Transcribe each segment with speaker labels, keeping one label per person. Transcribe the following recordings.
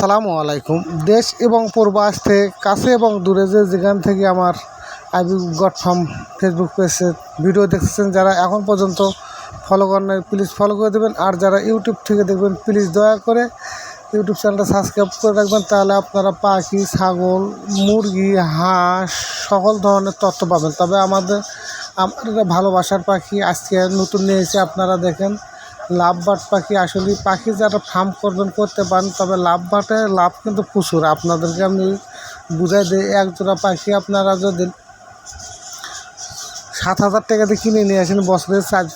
Speaker 1: আসসালামু আলাইকুম। দেশ এবং পূর্বাস থেকে কাছে এবং দূরে যে যেখান থেকে আমার আইবি গড ফার্ম ফেসবুক পেজে ভিডিও দেখতেছেন, যারা এখন পর্যন্ত ফলো করেন নাই প্লিজ ফলো করে দেবেন। আর যারা ইউটিউব থেকে দেখবেন প্লিজ দয়া করে ইউটিউব চ্যানেলটা সাবস্ক্রাইব করে রাখবেন। তাহলে আপনারা পাখি, ছাগল, মুরগি, হাঁস, সকল ধরনের তথ্য পাবেন। তবে আমাদের আমার ভালোবাসার পাখি আজকে নতুন নিয়ে এসে আপনারা দেখেন লাভ বার্ড পাখি আসলে পাখি যারা ফার্ম করবেন, করতে পারেন, তবে লাভ বার্ডে লাভ কিন্তু প্রচুর। আপনাদেরকে আমি বুঝাই দিই এক জোড়া পাখি আপনারা যদি সাত হাজার টাকা দিয়ে কিনে নিয়ে আসেন, বছরে চার,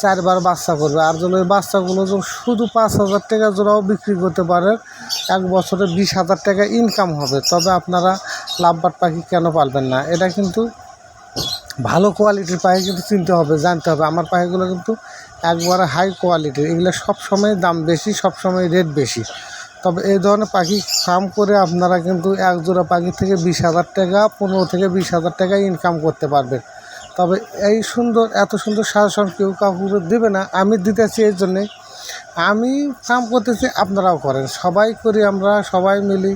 Speaker 1: চারবার বাচ্চা করবে। আর যদি বাচ্চাগুলো শুধু পাঁচ হাজার টাকা জোড়াও বিক্রি করতে পারে এক বছরে বিশ হাজার টাকা ইনকাম হবে। তবে আপনারা লাভবাট পাখি কেন পারবেন না? এটা কিন্তু ভালো কোয়ালিটির পাখি কিন্তু চিনতে হবে, জানতে হবে। আমার পাখিগুলো কিন্তু একবারে হাই কোয়ালিটির এগুলো সবসময় দাম বেশি, সবসময় রেট বেশি। তবে এই ধরনের পাখি ফার্ম করে আপনারা কিন্তু এক জোড়া পাখি থেকে বিশ হাজার টাকা, পনেরো থেকে বিশ হাজার টাকা ইনকাম করতে পারবেন। তবে এই সুন্দর, এত সুন্দর সাজেশন কেউ কাউকে দেবে না, আমি দিতেছি এই জন্যে। আমি ফার্ম করতেছি, আপনারাও করেন। সবাই করি আমরা, সবাই মিলি।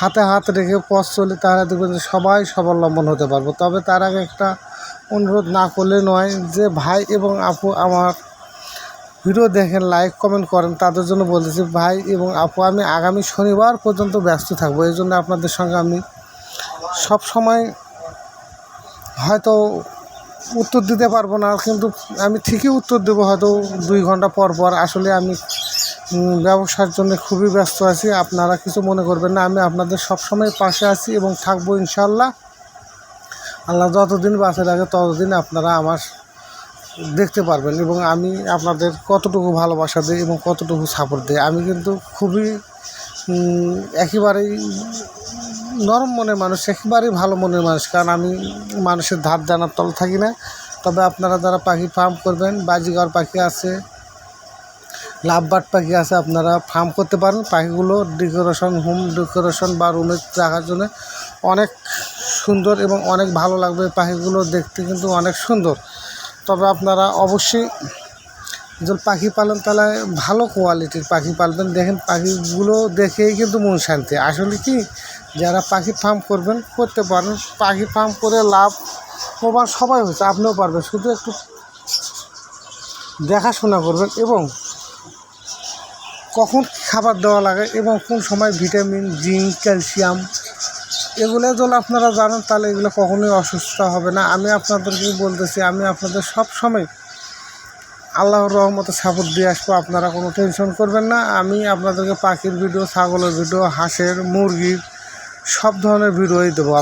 Speaker 1: হাতে হাত রেখে পথ চলি, তাহলে দেখবেন সবাই স্বাবলম্বন হতে পারব। তবে তার আগে একটা অনুরোধ না করলে নয় যে ভাই এবং আপু আমার ভিডিও দেখেন লাইক কমেন্ট করেন, তাদের জন্য বলতেছি, ভাই এবং আপু, আমি আগামী শনিবার পর্যন্ত ব্যস্ত থাকব। এই জন্য আপনাদের সঙ্গে আমি সব সময় হয়তো উত্তর দিতে পারব না, কিন্তু আমি ঠিকই উত্তর দেবো হয়তো দুই ঘণ্টা পর পর। আসলে আমি ব্যবসার জন্য খুবই ব্যস্ত আছি, আপনারা কিছু মনে করবেন না। আমি আপনাদের সবসময় পাশে আছি এবং থাকব ইনশাল্লাহ আল্লাহ যতদিন বাঁচে রাখে ততদিন আপনারা আমার দেখতে পারবেন এবং আমি আপনাদের কতটুকু ভালোবাসা দিই এবং কতটুকু সাপোর্ট দিই। আমি কিন্তু খুবই একেবারেই নরম মনের মানুষ, একেবারেই ভালো মনের মানুষ। কারণ আমি মানুষের ধার জানার তল থাকি না। তবে আপনারা যারা পাখি ফার্ম করবেন বাজিগার পাখি আছে লাভবার্ড পাখি আছে, আপনারা ফার্ম করতে পারেন। পাখিগুলো ডেকোরেশন হোম ডেকোরেশন বা রুমে রাখার জন্য অনেক সুন্দর এবং অনেক ভালো লাগবে পাখিগুলো দেখতে কিন্তু অনেক সুন্দর। তবে আপনারা অবশ্যই যদি পাখি পালন তাহলে ভালো কোয়ালিটির পাখি পালবেন। দেখেন পাখিগুলো দেখেই কিন্তু মন শান্তি। আসলে কি, যারা পাখি ফার্ম করবেন, করতে পারেন। পাখি ফার্ম করে লাভ প্রবান সবাই হচ্ছে, আপনিও পারবেন। শুধু একটু দেখাশোনা করবেন এবং কখন খাবার দেওয়া লাগে এবং কোন সময় ভিটামিন, জিঙ্ক, ক্যালসিয়াম এগুলো যদি আপনারা জানেন, তাহলে এগুলো কখনোই অসুস্থ হবে না। আমি আপনাদেরকে বলতেছি, আমি আপনাদের সব সময় আল্লাহর রহমতে সাপোর্ট দিয়ে আসব, আপনারা কোনো টেনশন করবেন না। আমি আপনাদেরকে পাখির ভিডিও, ছাগলের ভিডিও, হাঁসের, মুরগির সব ধরনের ভিডিওই দেবো।